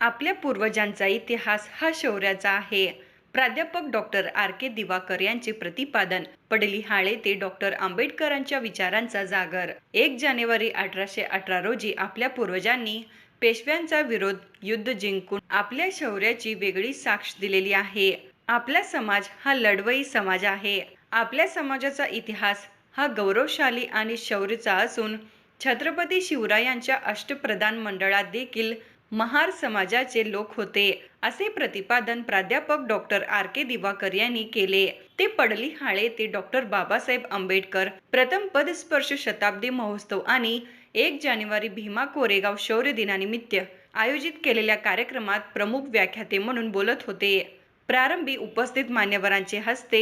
आपल्या पूर्वजांचा इतिहास हा शौर्याचा आहे. प्राध्यापक डॉक्टर आर. के. दिवाकर यांचे प्रतिपादन पडलिहाळे ते डॉक्टर आंबेडकरांच्या विचारांचा जागर. एक जानेवारी अठराशे अठरा रोजी आपल्या पूर्वजांनी पेशव्यांचा विरोध युद्ध जिंकून आपल्या शौर्याची वेगळी साक्ष दिलेली आहे. आपला समाज हा लढवई समाज आहे. आपल्या समाजाचा इतिहास हा गौरवशाली आणि शौर्यचा असून छत्रपती शिवरायांच्या अष्टप्रधान मंडळात देखील महार समाजाचे लोक होते असे प्रतिपादन प्राध्यापक डॉक्टर आर. के. दिवाकर यांनी केले. ते पडली हाळे ते डॉक्टर बाबासाहेब आंबेडकर प्रथम पदस्पर्श शताब्दी महोत्सव आणि एक जानेवारी भीमा कोरेगाव शौर्य दिनानिमित्त आयोजित केलेल्या कार्यक्रमात प्रमुख व्याख्याते म्हणून बोलत होते. प्रारंभी उपस्थित मान्यवरांचे हस्ते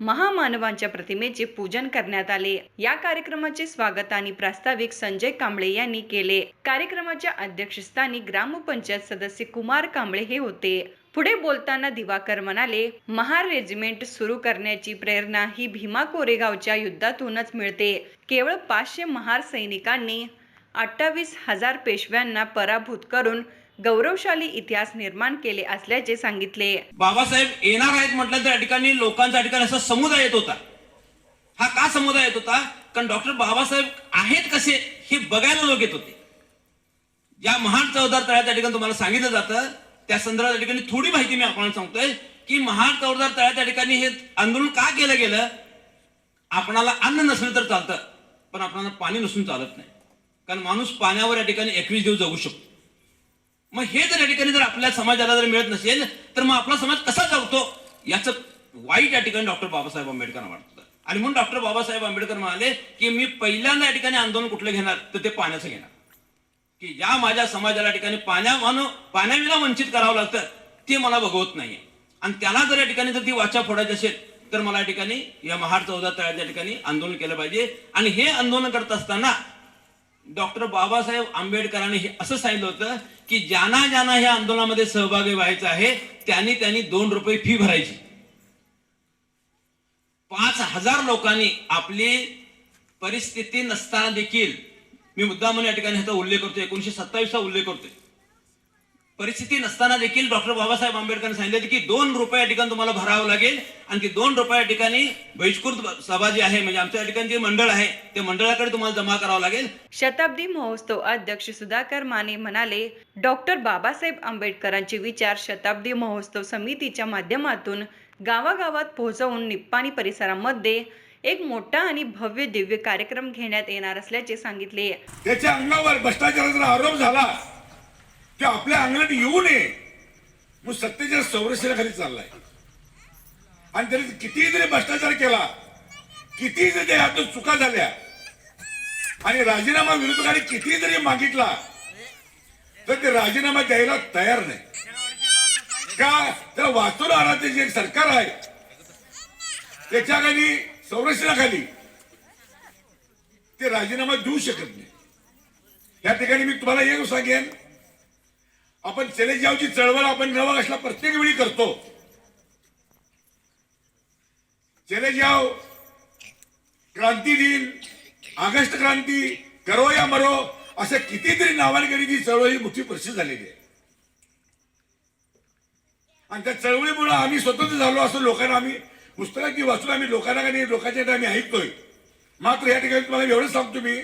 महामानवांच्या प्रतिमेचे पूजन करण्यात आले. या कार्यक्रमाचे स्वागत आणि प्रास्ताविक संजय कांबळे यांनी केले. कार्यक्रमाच्या अध्यक्षस्थानी ग्रामपंचायत सदस्य कुमार कांबळे हे होते. पुढे बोलताना दिवाकर म्हणाले महार रेजिमेंट सुरू करण्याची प्रेरणा ही भीमा कोरेगावच्या युद्धातूनच मिळते. केवळ पाचशे महार सैनिकांनी अठ्ठावीस हजार पेशव्यांना पराभूत करून गौरवशाली इतिहास निर्माण केले असल्याचे सांगितले. बाबासाहेब येणार आहेत म्हटलं त्या ठिकाणी लोकांच्या ठिकाणी असा समुदाय येत होता. हा का समुदाय येत होता? कारण डॉक्टर बाबासाहेब आहेत कसे हे बघायला लोक येत होते. या महान चौदार तळ्या त्या ठिकाणी तुम्हाला सांगितलं जातं त्या संदर्भात त्या ठिकाणी थोडी माहिती मी आपल्याला सांगतोय की महान चौदार तळ्या त्या ठिकाणी हे आंदोलन का केलं गेलं? आपणाला अन्न नसलं तर चालतं पण आपणाला पाणी नसून चालत नाही. कारण माणूस पाण्यावर या ठिकाणी एकवीस दिवस जगू शकतो. मग हे जर या ठिकाणी जर आपल्या समाजाला जर मिळत नसेल तर मग आपला समाज कसा जगतो? याचं वाईट या ठिकाणी डॉक्टर बाबासाहेब आंबेडकरांना वाटतं. आणि म्हणून डॉक्टर बाबासाहेब आंबेडकर म्हणाले की मी पहिल्यांदा या ठिकाणी आंदोलन कुठलं घेणार? तर ते पाण्याचं घेणार. की ज्या माझ्या समाजाला ठिकाणी पाण्या पाण्याविना वंचित करावं लागतं ते मला बघवत नाहीये. आणि त्याला जर या ठिकाणी जर ती वाचा फोडायची असेल तर मला या ठिकाणी या महाड चौदा तळ्याच्या ठिकाणी आंदोलन केलं पाहिजे. आणि हे आंदोलन करत असताना डॉक्टर बाबासाहेब आंबेडकरांनी हे असं सांगितलं होतं की ज्यांना ज्यांना ह्या आंदोलनामध्ये सहभागी व्हायचं आहे त्यांनी त्यांनी दोन रुपये फी भरायची. पाच हजार लोकांनी आपली परिस्थिती नसताना देखील मी मुद्दा म्हणून या ठिकाणी ह्याचा उल्लेख करतो एकोणीशे सत्तावीसचा उल्लेख करतोय. परिस्थिती नसताना देखील डॉक्टर बाबासाहेब आंबेडकरांनी सांगितले की दोन रुपये या ठिकाणी तुम्हाला भरावं लागेल. आणि ती दोन रुपये या ठिकाणी बहिष्कृत सभा जी आहे म्हणजे आमच्या या ठिकाणी जे मंडळ आहे ते मंडळाकडे तुम्हाला जमा करावं लागेल. शताब्दी महोत्सव अध्यक्ष सुधाकर माने म्हणाले डॉक्टर बाबासाहेब आंबेडकरांचे विचार शताब्दी महोत्सव समितीच्या माध्यमातून गावागावात पोहोचवून निप्पाणी परिसरामध्ये एक मोठा आणि भव्य दिव्य कार्यक्रम घेण्यात येणार असल्याचे सांगितले. त्याच्या अंगावर भ्रष्टाचाराचा आरोप झाला. ते आपल्या अंगणात येऊ नये. मग सत्तेच्या संरक्षणाखाली चाललाय. आणि त्याने कितीही जरी भ्रष्टाचार केला कितीही जरी त्या हातून चुका झाल्या आणि राजीनामा विरोधकांनी कितीही जरी मागितला तर ते राजीनामा द्यायला तयार नाही. का? त्या वाचून आणाचे जे सरकार आहे. त्याच्याखाली संरक्षणाखाली ते राजीनामा देऊ शकत नाही. या ठिकाणी मी तुम्हाला एक सांगेन. आपण चलेजावची चळवळ आपण नवा असला प्रत्येक वेळी करतो. चलेजाव क्रांती दिन ऑगस्ट क्रांती करो या मरो अशा कितीतरी नावांकरी ती चळवळ ही मोठी प्रसिद्ध झालेली आहे. आणि त्या चळवळीमुळे आम्ही स्वतंत्र झालो असं लोकांना आम्ही पुस्तकाची वाचून आम्ही लोकांना आणि लोकांच्या आम्ही ऐकतोय. मात्र या ठिकाणी तुम्हाला एवढं सांगतो मी.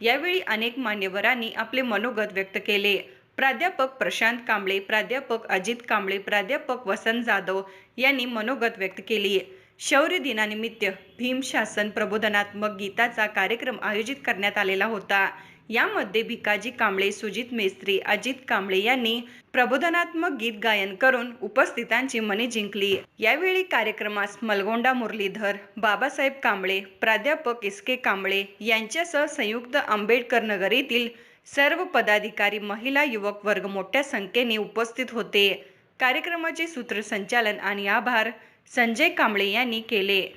यावेळी अनेक मान्यवरांनी आपले मनोगत व्यक्त केले. प्राध्यापक प्रशांत कांबळे प्राध्यापक अजित कांबळे प्राध्यापक वसंत जाधव यांनी मनोगत व्यक्त केली आहे. शौर्य दिनानिमित्त भीम शासन प्रबोधनात्मक गीताचा कार्यक्रम आयोजित करण्यात आलेला होता. यामध्ये भिकाजी कांबळे सुजित मेस्त्री अजित कांबळे यांनी प्रबोधनात्मक गीत गायन करून उपस्थितांची मने जिंकली. यावेळी कार्यक्रमास मलगोंडा मुरलीधर बाबासाहेब कांबळे प्राध्यापक इसके कांबळे यांच्यासह संयुक्त आंबेडकर नगर येथील सर्व पदाधिकारी महिला युवक वर्ग मोठ्या संख्येने उपस्थित होते. कार्यक्रमाचे सूत्रसंचालन आणि आभार संजय कांबळे यांनी केले.